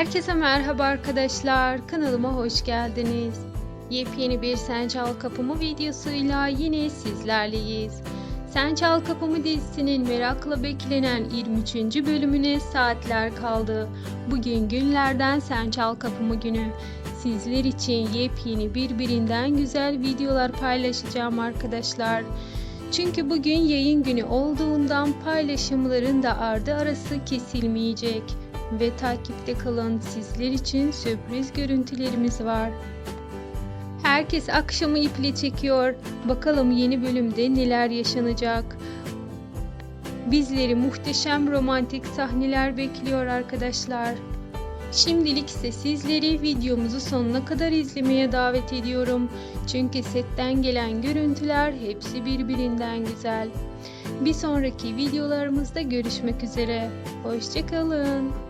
Herkese merhaba arkadaşlar. Kanalıma hoş geldiniz. Yepyeni bir Sen Çal Kapımı videosuyla yine sizlerleyiz. Sen Çal Kapımı dizisinin merakla beklenen 23. bölümüne saatler kaldı. Bugün günlerden Sen Çal Kapımı günü. Sizler için yepyeni birbirinden güzel videolar paylaşacağım arkadaşlar. Çünkü bugün yayın günü olduğundan paylaşımların da ardı arası kesilmeyecek ve takipte kalın sizler için sürpriz görüntülerimiz var. Herkes akşamı iple çekiyor. Bakalım yeni bölümde neler yaşanacak. Bizleri muhteşem romantik sahneler bekliyor arkadaşlar. Şimdilik ise sizleri videomuzu sonuna kadar izlemeye davet ediyorum. Çünkü setten gelen görüntüler hepsi birbirinden güzel. Bir sonraki videolarımızda görüşmek üzere. Hoşçakalın.